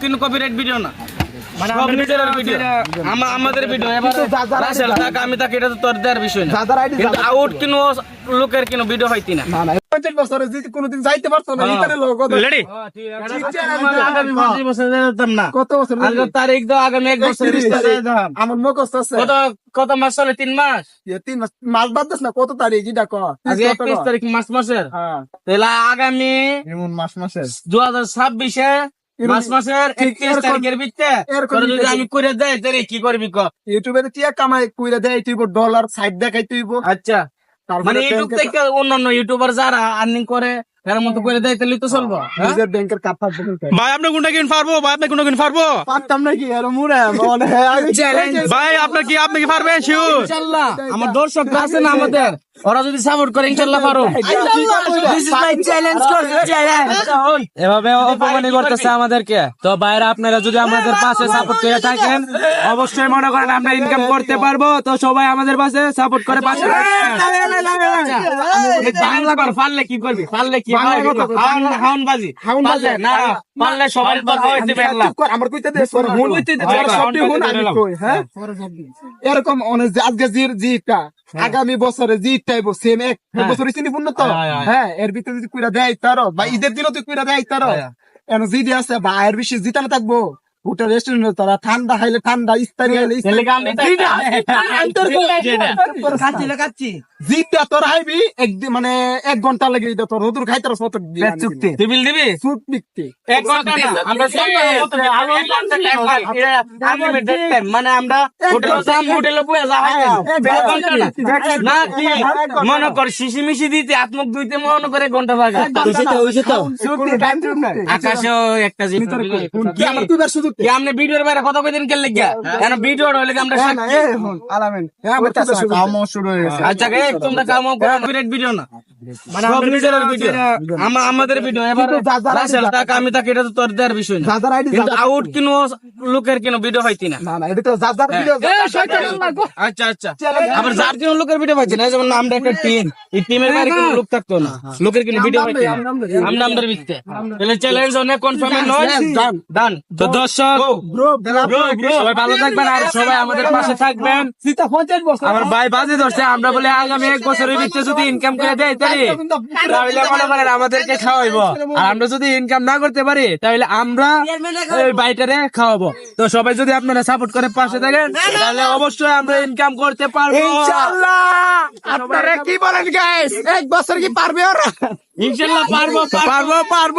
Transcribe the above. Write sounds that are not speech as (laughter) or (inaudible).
কিন্তু copyright video না। মানে আমাদের ভিডিও এবার আমি থাকি এটা তো তোর দেওয়ার বিষয় না। কিন্তু আউট কিনো লোকের কিনো ভিডিও না। না না পঞ্চাশ বছরে যদি যাইতে পারতো না এখানে লোক লেডি আগামী পঁচিশ বছর যেতাম না। কত বছর তারিখ দাও আগামী এক বছর আমার মুখস্থ আছে। কত কত মাস চলে? তিন মাস? তিন মাস। মাস বাদ দিস না কত তারিখ? এটা তারিখ মাস মাসের? হ্যাঁ। তাহলে আগামী মাস মাসের? দু হাজার ছাব্বিশে মাস মাসের ঠিক একত্রিশ তারিখের ভিত্তে যদি আমি করে দেয় তাহলে কি করবি ক? ইউটিউবে টিয়া কামাই কইরা দেয় তুইব ডলার সাইড দেখাই তুইব আচ্ছা। মানে ইউটিউব থেকে অন্যান্য ইউটিউবার যারা আর্নিং করে এর মতো করে দেয় তাহলে তো চলবো হ্যাঁ? নিজের ব্যাংকের কাপ ভাই আপনি কোনটা কিন পারব ভাই আপনি কোনটা কিন পারব পারতাম নাকি? আর মুড়ে মনে (laughs) ভাই আপনার কি আপনি কি পারবেন শিওর ইনশাল্লাহ। আমার দর্শক আছে না আমাদের। ওরা যদি সাপোর্ট করে ইনশাল্লাহ পারো। (laughs) This is my challenge, (laughs) challenge. এভাবে অপমানি করতেছে আমাদেরকে। তো বাইরে আপনারা যদি আমাদের পাশে সাপোর্ট করে থাকেন অবশ্যই মনে করেন আমরা ইনকাম করতে পারব। তো সবাই আমাদের পাশে সাপোর্ট করে পাশে বাংলা কর পারলে কি করবি? পারলে কি বাংলা কথা কর, হাউন হাউন বাজি হাউন বাজি। না পারলে সবাই হয়ে দিবে আল্লাহ আমার কইতে দে সর হুন কইতে দে, তোর সবটি হুন আমি কই হ্যাঁ? এরকম অনেক আজকে জির জিটা আগামী বছরে জিটাইব সেম এক বছর চিনি পূর্ণ তো? হ্যাঁ এর ভিতরে যদি কুইরা দেয় তারো বা ঈদের দিনও তুই কুইরা দেয় তারো এন জিডি আছে বা এর বেশি জিতানো থাকব। হোটেল রেস্টুরেন্ট তারা ঠান্ডা খাইলে ঠান্ডা ইস্তারি খাইলে জিটা তোর হাইবি একদিন মানে এক ঘণ্টা লাগে এটা তোর। রোদুর খাইতে মতো চুক্তি। তুই বিল দিবি? সুট বিকতি এক ঘণ্টা মানে আমরা হোটেল বয়ে না। না কি? মনে কর শিশি মিশি দিতে আত্মক দুইতে মনে করে ঘণ্টা ভাগা আকাশেও একটা জিনিস কি আমার তুই বার সুযোগ কি আপনি ভিডিওর বাইরে কথা কইতেন কেন লাগিয়া? কেন ভিডিও হইলে কি আমরা হ্যাঁ না সাক্ষী? আলামেন। হ্যাঁ কামও শুরু হয়ে গেছে। আচ্ছা তোমরা কাম করো ভিডিও না। মানে আমরা নিজের নিজেরা- ভিডিও আমা- আমাদের ভিডিও এবার কিন্তু যা- যারা রাসেল idea- থাক আমি থাকি এটা তো তোর দেওয়ার বিষয় না। কিন্তু আউট কিনো লোকের কিনো ভিডিও হইতি না না না এটা তো যাদের ভিডিও আচ্ছা আচ্ছা। আবার যার জন্য লোকের ভিডিও পাইছে না যেমন আমরা একটা টিম এই টিমের বাইরে কোনো লোক থাকতো না। লোকের কিন্তু ভিডিও পাইছে না। আমরা আমাদের ভিত্তে তাহলে চ্যালেঞ্জ অনেক কনফার্ম নয়। ডান ডান তো দর্শক সবাই ভালো থাকবেন আর সবাই আমাদের পাশে থাকবেন। সীতা 50 বছর। আমার ভাই বাজে ধরছে আমরা বলে আগামী এক বছরের ভিতরে যদি ইনকাম করে দেয় তাহলে তাহলে মনে করেন আমাদেরকে খাওয়াইবো। আর আমরা যদি ইনকাম না করতে পারি তাহলে আমরা ওই বাইটারে খাওয়াবো। তো সবাই যদি আপনারা সাপোর্ট করে পাশে থাকেন তাহলে অবশ্যই আমরা ইনকাম করতে পারব। আপনারা কি বলেন গাইস এক বছর কি পারবে ওরা? ইনশাল্লাহ পারব পারব। পারব।